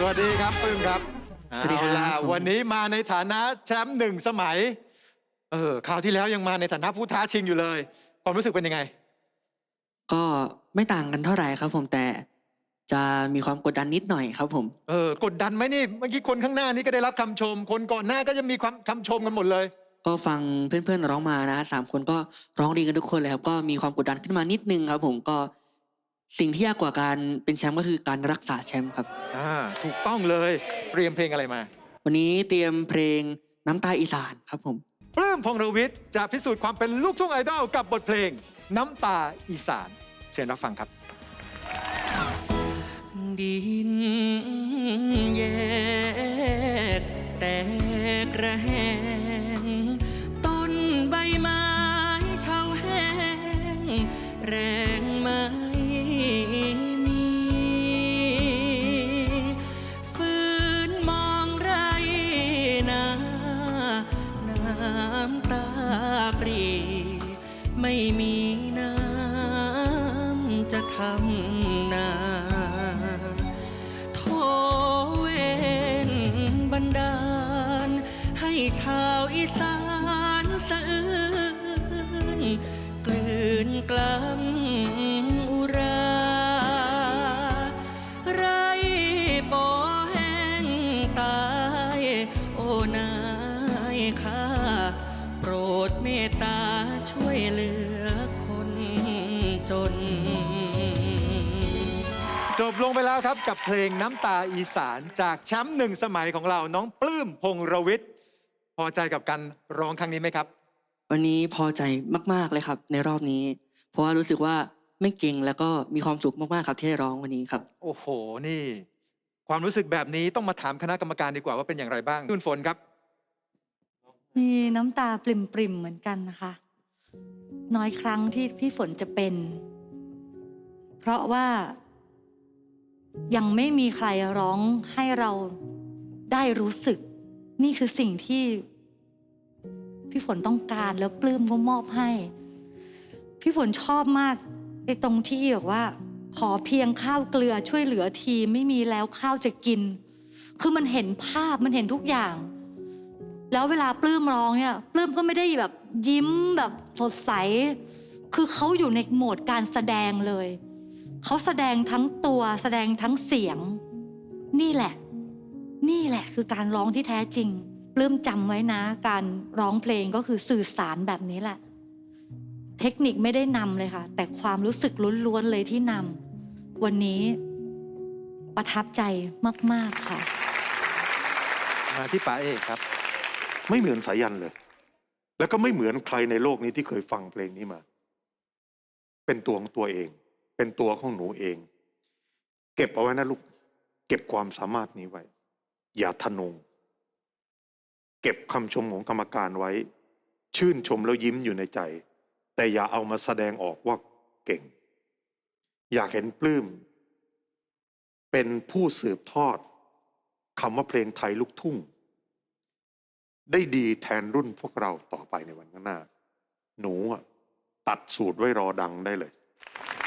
สวัสดีครับปึ้มครับสวัสดีครับ เอาล่ะผมวันนี้มาในฐานะแชมป์หนึ่งสมัย เออคราวที่แล้วยังมาในฐานะผู้ท้าชิงอยู่เลย ความรู้สึกเป็นยังไง ก็ไม่ต่างกันเท่าไหร่ครับผมแต่จะมีความกดดันนิดหน่อยครับผม เออกดดันไหมนี่เมื่อกี้คนข้างหน้านี่ก็ได้รับคำชม คนก่อนหน้าก็จะมีความคำชมกันหมดเลย ก็ฟังเพื่อนๆร้องมานะสามคนก็ร้องดีกันทุกคนเลยครับ ก็มีความกดดันขึ้นมานิดนึงครับผมก็ สิ่งที่ยากกว่าการเป็นแชมป์ก็คือการรักษาแชมป์ครับ อ่าถูกต้องเลยเตรียมเพลงอะไรมาวันนี้เตรียมเพลงน้ำตาอีสานครับผม ปลื้มพงษ์รวิทย์จะพิสูจน์ความเป็นลูกทุ่งไอดอลกับบทเพลง น้ำตาอีสาน เชิญรับฟังครับ ดินแยกแตกระแหง ต้นใบไม้เฉาแห้ง แรงไม่มี ม่มีน้ำจะทำนาโทเวนบันดาล ให้ชาวอีสานสะอื้นกลืนกล้ำอุรา ไรปอแห้งตาย โอ้นายข้าโปรดเมตตาช่วยเหลือ จน จบลงไปแล้วครับกับเพลงน้ำตาอีสานจากแชมป์หนึ่งสมัยของเราน้องปลื้มพงษ์รวิทย์พอใจกับการร้องครั้งนี้ไหมครับ วันนี้พอใจมาก ๆ เลยครับ ในรอบนี้ เพราะว่ารู้สึกว่าไม่เก่งแล้วก็มีความสุขมาก ๆ ครับที่ได้ร้องวันนี้ครับ โอ้โหนี่ ความรู้สึกแบบนี้ต้องมาถามคณะกรรมการดีกว่าว่าเป็นอย่างไรบ้างนุ่นฝนครับ มีน้ำตาปริมๆเหมือนกันนะคะ น้อยครั้งที่พี่ฝนจะเป็น เพราะว่า ยังไม่มีใครร้องให้เราได้รู้สึก นี่คือสิ่งที่ พี่ฝนต้องการแล้วปลื้มก็มอบให้ พี่ฝนชอบมากไอ้ตรงที่บอกว่า ขอเพียงข้าวเกลือช่วยเหลือทีไม่มีแล้วข้าวจะกิน คือมันเห็นภาพมันเห็นทุกอย่าง แล้วเวลาปลื้มร้องเนี่ยปลื้มก็ไม่ได้แบบยิ้มแบบสดใส คือเขาอยู่ในโหมดการแสดงเลย เขาแสดงทั้งตัวแสดงทั้งเสียง นี่แหละ นี่แหละคือการร้องที่แท้จริงปลื้มจำไว้นะ การร้องเพลงก็คือสื่อสารแบบนี้แหละ เทคนิคไม่ได้นำเลยค่ะ แต่ความรู้สึกล้วนๆเลยที่นำวันนี้ประทับใจมาก ๆ ค่ะ มาที่ป๋าเอกครับ ไม่เหมือนสายันเลย แล้วก็ไม่เหมือนใครในโลกนี้ที่เคยฟังเพลงนี้มา เป็นตัวของตัวเอง เป็นตัวของหนูเอง เก็บเอาไว้นะลูก เก็บความสามารถนี้ไว้ อย่าทะนง เก็บคำชมของกรรมการไว้ ชื่นชมแล้วยิ้มอยู่ในใจ แต่อย่าเอามาแสดงออกว่าเก่ง อยากเห็นปลื้ม เป็นผู้สืบทอดคำว่าเพลงไทยลูกทุ่ง ได้ดีแทนรุ่นพวกเราต่อไปในวันข้างหน้า หนูอะตัดสูตรไว้รอดังได้เลย